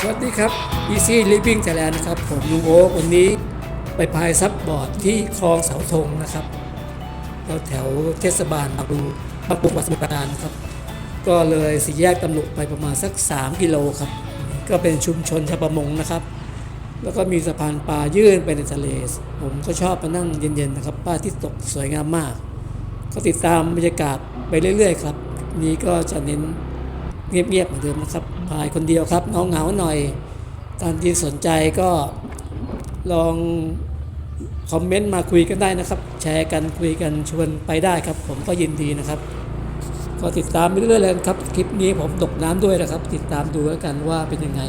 สวัสดีครับ Easy Living Thailand นะครับ ผมลุงโอ๊ควันนี้ไปพายซับบอร์ดที่คลองเสาธงนะครับเราแถวเทศบาลบางปูบางปูวัดสมุทรปราการนะครับ ก็เลยสี่แยกตำลุไปประมาณสัก 3 กิโลครับ ก็เป็นชุมชนชาวประมงนะครับ แล้วก็มีสะพานปลายื่นไปในทะเล ผมก็ชอบมานั่งเย็นๆนะครับป้าที่ตกสวยงามมาก ก็ติดตามบรรยากาศไปเรื่อยๆครับ นี้ก็จะเน้น เงียบๆเหมือนเดิมนะครับพายคนเดียวครับเงาเงาๆหน่อยตามที่สนใจก็ลองคอมเมนต์มาคุยกันได้นะครับ แชร์กันคุยกันชวนไปได้ครับ ผมก็ยินดีนะครับ ก็ติดตามไปเรื่อยๆเลยครับ คลิปนี้ผมตกน้ำด้วยนะครับ ติดตามดูแล้วกันว่าเป็นยังไง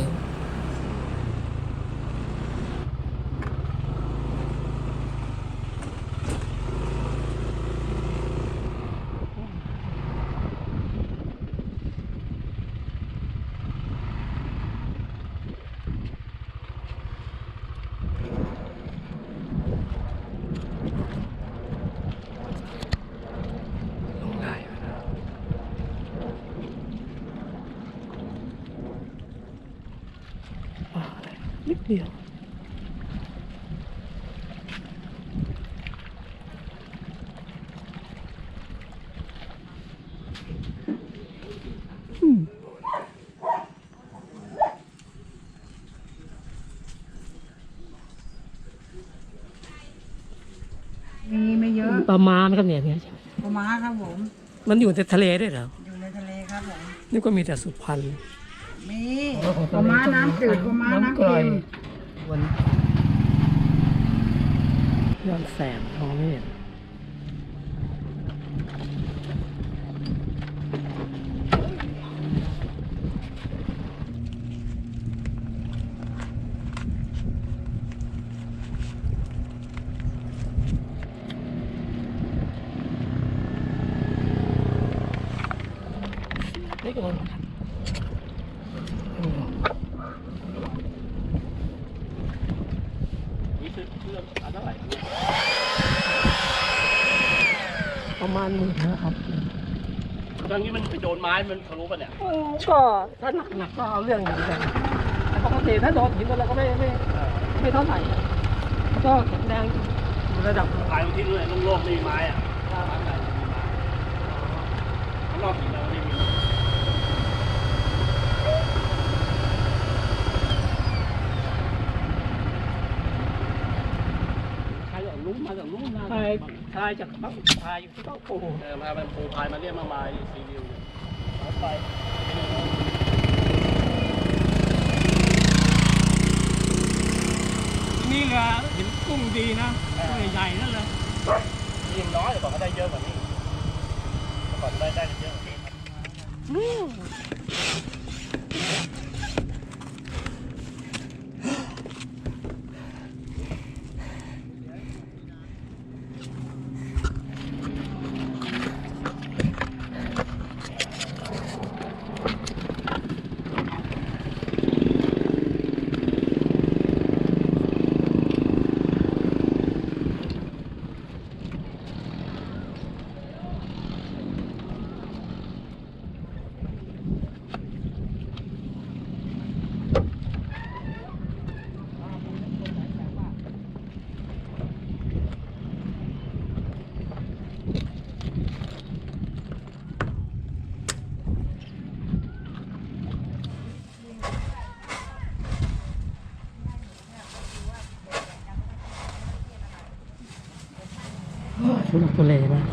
นิดเดียว มีไม่เยอะ ป ลาม้าไหมครับเนี่ยเนี่ยปูม้าครับผมมันอยู่ในทะเลด้วยเหรออยู่ในทะเลครับผมนี่ก็มีแต่สุพรรณมีปูม้าน้ำจืดปูม้าน้ำเค็มวันย้อนแสงมองไม่เห็นนี่ก่อนครับอืม นี่คือเรื่องอันเท่าไหร่ ประมาณหมื่นนะครับตอนนี้มันไปโดนไม้มันทะลุป่ะเนี่ยก็ถ้าหนักๆก็เอาเรื่องอยู่เหมือนกันแต่ปกติถ้าโดนหินเราก็ไม่ไม่ไม่เท่าไหร่ก็แข็งแรงอยู่ระดับพายไปที่นู่นเลยโล่งๆไม่มีไม้อะข้างในมีไม้ข้างนอกหินเราไม่มีใครจากลุ้มมาจากลุ้มนะ ทายทายจากบ้านทายอยู่ที่ต้องโอ้โหเออมาเป็นปูพายมาเรียกมามาซีวิวเนี่ยเอาไปนี่เรือหินกุ้งดีนะตัวใหญ่ๆนั่นเลยยิงน้อยแต่ก่อนก็ได้เยอะกว่านี้เมื่อก่อนได้ได้เยอะกว่านี้ ทุลักทุเลมาก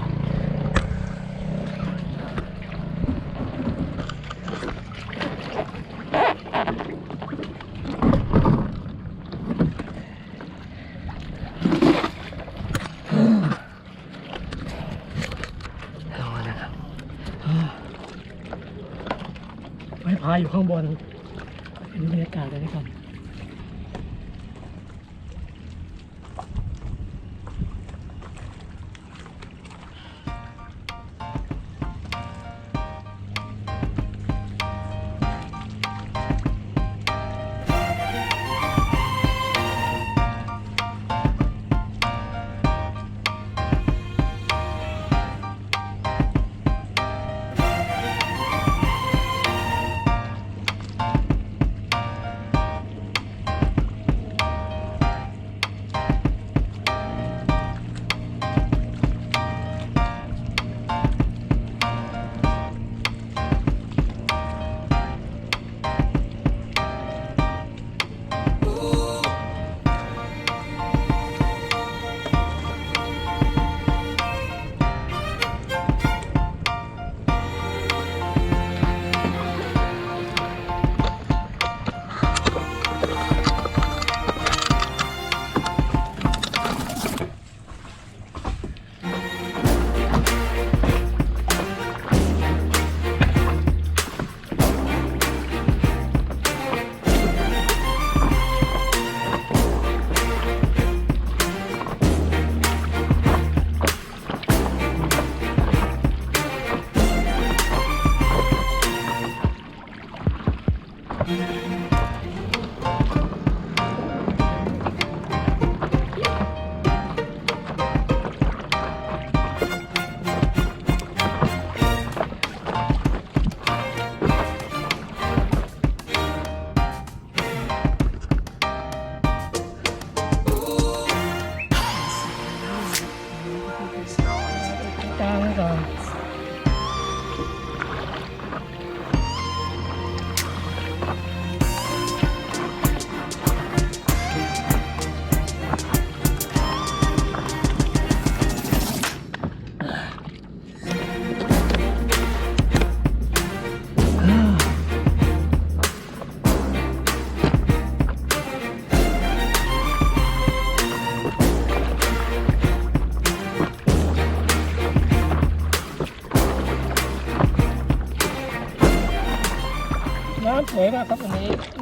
รอนะครับไม้พายอยู่ข้างบน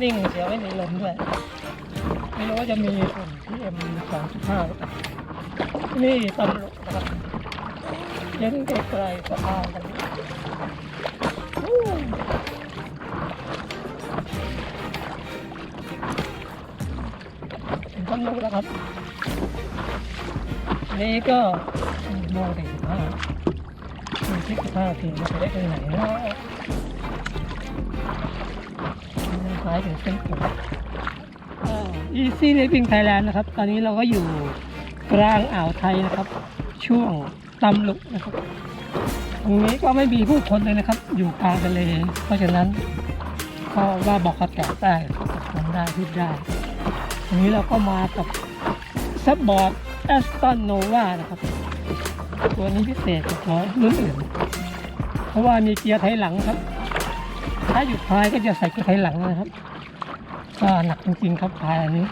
นิ่งเสียไม่มีลมด้วย ไม่รู้ว่าจะมีฝุ่นพีเอ็มสองจุดห้าหรือเปล่านี่ตำรวจนะครับเย็นไกลๆสะพานกันอู้ถึงต้นลูกแล้วครับ นี่ก็โมงสี่สิบห้าสี่สิบห้าทีจะไปได้ไปไหนเนาะ คล้ายถึงเส้นผมอีซี่เลวิ่งไทยแลนด์นะครับ ตอนนี้เราก็อยู่กลางอ่าวไทยนะครับ ช่วงตำลุกนะครับ ตรงนี้ก็ไม่มีผู้คนเลยนะครับ อยู่กลางทะเล เพราะฉะนั้นก็ว่าบอกเขาแตได้ตกลงได้พูดได้ทีนี้เราก็มากับซับบอร์ดแอสตันโนวานะครับ ตัวนี้พิเศษกว่ารุ่นอื่น เพราะว่ามีเกียร์ไถหลังครับ ถ้าหยุดพายก็จะใส่เกียร์ไถหลังนะครับ ก็หนักจริงๆครับพายอันนี้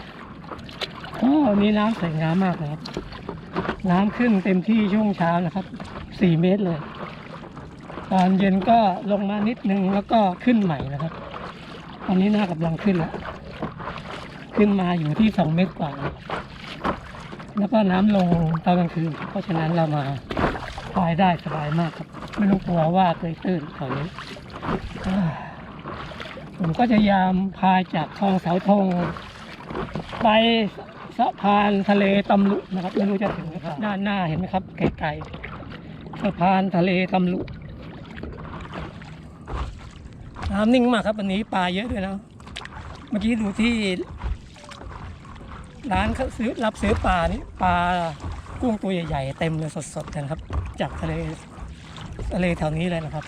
โอ้มีน้ำใสงามมากเลยครับ น้ำขึ้นเต็มที่ช่วงเช้านะครับ4เมตรเลย ตอนเย็นก็ลงมานิดนึงแล้วก็ขึ้นใหม่นะครับ ตอนนี้น้ากำลังขึ้นแล้วขึ้นมาอยู่ที่2เมตรกว่า แล้วก็น้ำลงตอนกลางคืน เพราะฉะนั้นเรามาพายได้สบายมากครับ ไม่ต้องกลัวว่าเคยตื้นแถวนี้ ผมก็จะยามพายจากคลองเสาธงไปสะพานทะเลตำลุนะครับไม่รู้จะถึงไหมครับ ด้านหน้าเห็นไหมครับไกลๆสะพานทะเลตำลุน้ำนิ่งมากครับวันนี้ปลาเยอะด้วยนะเมื่อกี้ดูที่ ร้านซื้อรับซื้อปลานี่ปลากุ้งตัวใหญ่ๆเต็มเลยสดๆกันครับ จากทะเลทะเลแถวนี้เลยนะครับ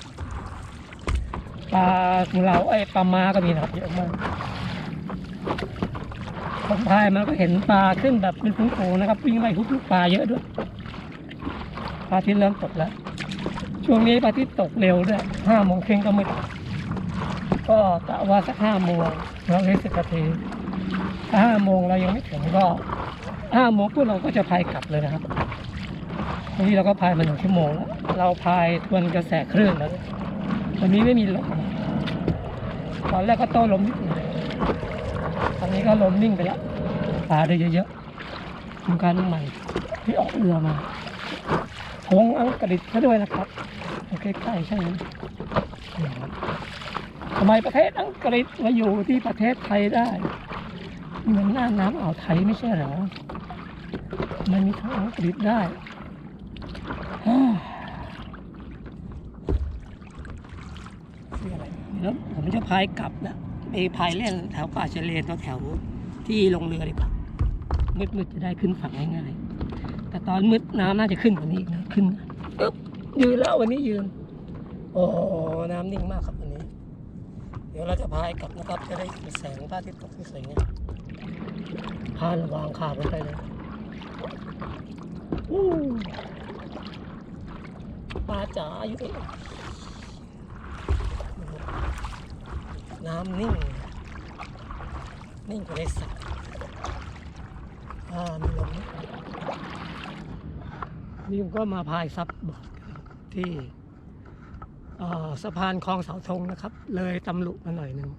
ปลาของเราไอ้ยปลามาก็มีนะครับเยอะมากผมพายมาก็เห็นปลาขึ้นแบบเป็นฟุ้งๆนะครับ วิ่งไล่ทุกปลาเยอะด้วยปลาที่เริ่มตกแล้ว ช่วงนี้ปลาที่ตกเร็วด้วยห้าโมงครึ่งก็ไม่ตกก็กะว่าสักห้าโมงเราได้สิบนาทีถ้าห้าโมงเรายังไม่ถึงก็ห้าโมงพวกเราก็จะพายกลับเลยนะครับวันนี้เราก็พายมาหนึ่งชั่วโมงแล้ว เราพายทวนกระแสคลื่นแล้ววันนี้ไม่มีลม ตอนแรกก็โต้ลมนิดหน่อยตอนนี้ก็ลมนิ่งไปแล้วปลาได้เยอะๆโครงการใหม่ที่ออกเรือมาทงอังกฤษซะด้วยนะครับใกล้ๆใช่ไหมทำไมประเทศอังกฤษมาอยู่ที่ประเทศไทยได้ เหมือนหน้าน้ำอ่าวไทยไม่ใช่หรอ มันมีทางอังกฤษได้ฮ่าคืออะไรแล้วผมจะ พายกลับนะไปพายเล่นแถวป่าเฉลนแถวที่ลงเรือดีกว่ามืดๆจะได้ขึ้นฝั่งง่ายๆแต่ตอนมืดน้ำน่าจะขึ้นกว่านี้นะขึ้นปึ๊บยืนแล้ววันนี้ยืนโอ้น้ำนิ่งมากครับวันนี้ เดี๋ยวเราจะพายกลับนะครับ จะได้เห็นแสงพระอาทิตย์ตกที่สวยงามพานวางขาบนไปเลยปลาจ๋าอยู่เอง น้ำนิ่ง นิ่งกว่าในสระอ่ามีลมนะนี่ผมก็มาพายซับบอร์ดที่สะพานคลองเสาธงนะครับ เลยตำลุมาหน่อยหนึ่ง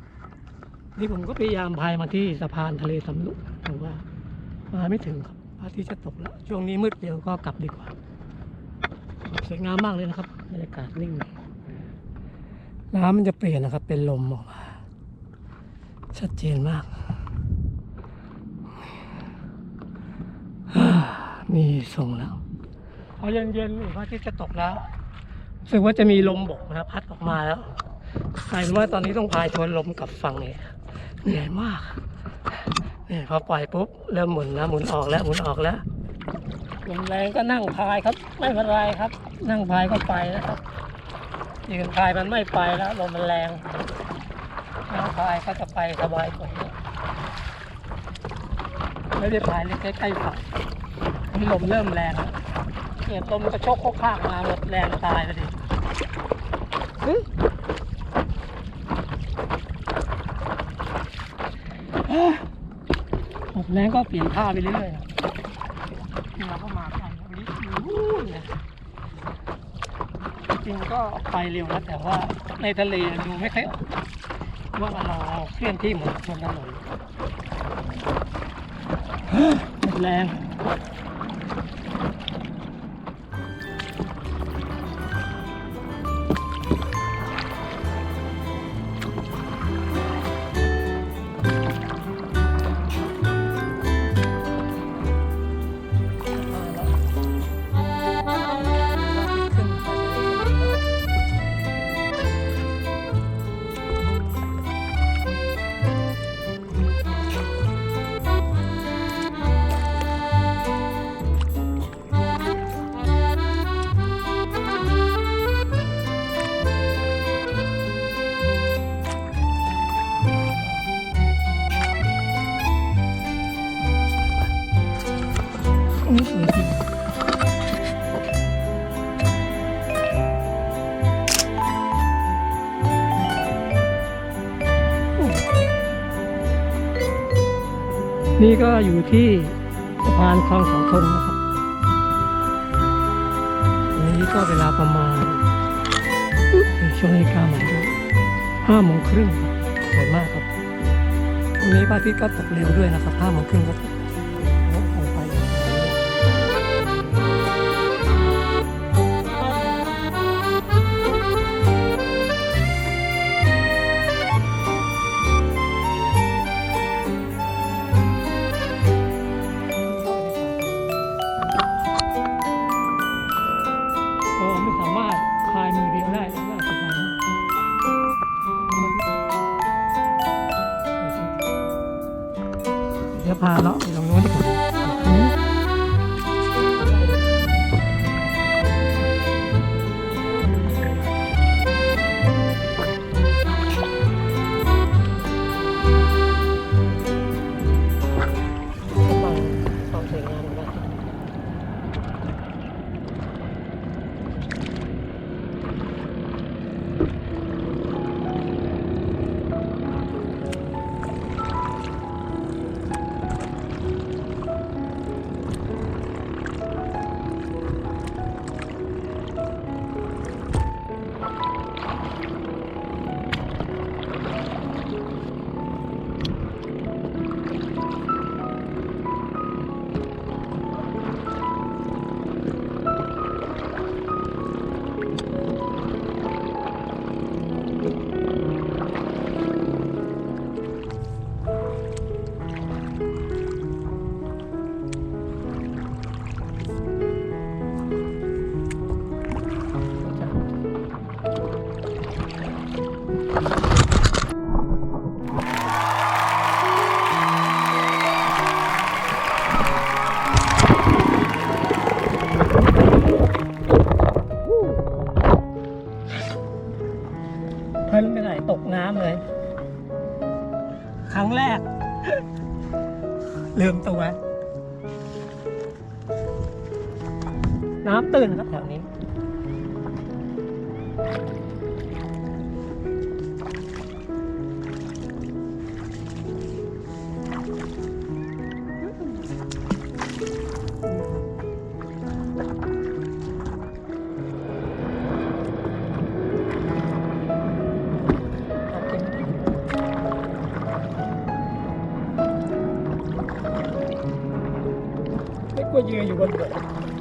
นี่ผมก็พยายามพายมาที่สะพานทะเลสำลุแต่ว่ามาไม่ถึงครับพระอาทิตย์จะตกแล้ว ช่วงนี้มืดเดียวก็กลับดีกว่า สวยงามมากเลยนะครับบรรยากาศนิ่งน้ำมันจะเปลี่ยนนะครับ เป็นลมออกมา ชัดเจนมาก มีส่งแล้วพอเย็นๆพระอาทิตย์จะตกแล้วรู้สึกว่าจะมีลมบกนะพัดออกมาแล้วกลายเป็นว่าตอนนี้ต้องพายทวนลมกลับฝั่งเนี่ยเหนื่อยมากเนี่ยพอปล่อยปุ๊บเริ่มหมุนแล้วหมุนออกแล้วหมุนออกแล้วลมแรงก็นั่งพายครับ ไม่เป็นไรครับ นั่งพายก็ไปนะครับยืนพายมันไม่ไปแล้วลมมันแรง นั่งพายก็จะไปสบายกว่านี้ไม่ได้พายเลยใกล้ๆฝั่งนี่ลมเริ่มแรงเนี่ยลมกระโชกโคกข้างมาหมดแรงตายไปดิเฮ้ยหมดแรงก็เปลี่ยนท่าไปเรื่อยๆเราก็มาไปวันนี้นู่นนะจริงก็ไปเร็วนะแต่ว่าในทะเลดูไม่ค่อยออก ว่าเราเคลื่อนที่หมดบนถนนหมดแรง นี่ก็อยู่ที่สะพานคลองเสาธงนะครับวันนี้ก็เวลาประมาณช่วงนี้กาหมายห้าโมงครึ่งสวยมากครับวันนี้พระอาทิตย์ก็ตกเร็วด้วยนะครับห้าโมงครึ่งก็ตก น้ำเลย ครั้งแรก ลืมตัว น้ำตื่นครับ แถวนี้ไม่กลั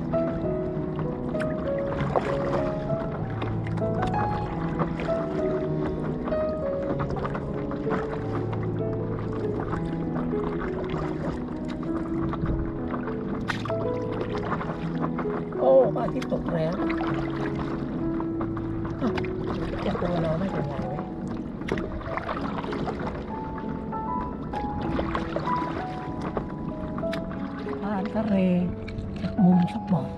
มุมสปอร์ต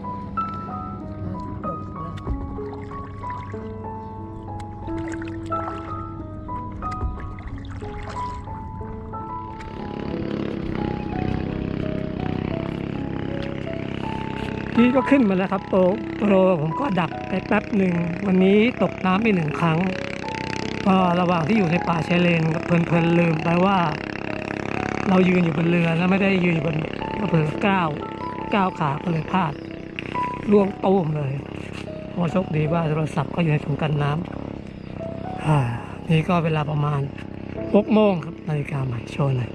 พี่ก็ขึ้นมาแล้วครับโปรโปรผมก็ดักไปแป๊บหนึ่ง วันนี้ตกน้ำไปหนึ่งครั้งก็ระหว่างที่อยู่ในป่าชายเลนก็เพลินๆลืมไปว่า เรายืนอยู่บนเรือแล้วไม่ได้ยืนอยู่บนก็เผลอก้าว ก้าวขาก็เลยพลาดล่วงตู้มเลยโอ้โชคดีว่าโทรศัพท์ก็อยู่ในถุงกันน้ำนี่ก็เวลาประมาณหกโมงครับนาฬิกาใหม่โชว์หน่อย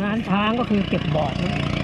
งานช้างก็คือเก็บบอร์ดนะไอเ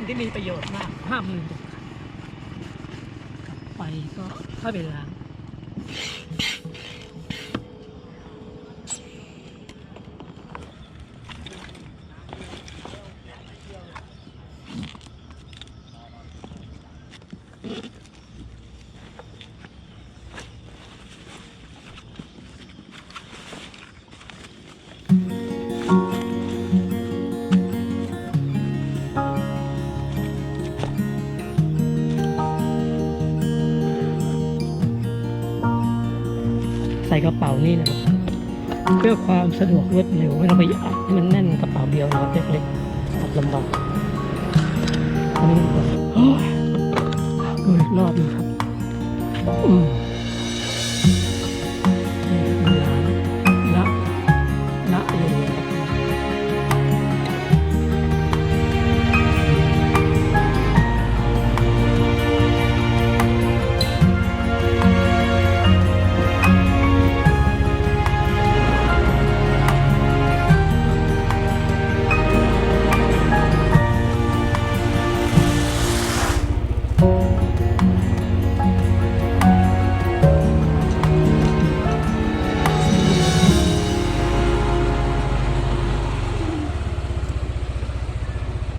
มที่มีประโยชน์มากห้าหมื่นบาดกลับไปก็เข้าไปล้างานี่นะครับ เพื่อความสะดวกรวดเร็วไม่ต้องไปอัดให้มันแน่นกระเป๋าเดียวนะครับเล็กๆอัดลำบากอันนี้ก็โอ้ยดูอีกรอบหนึงครับ อืม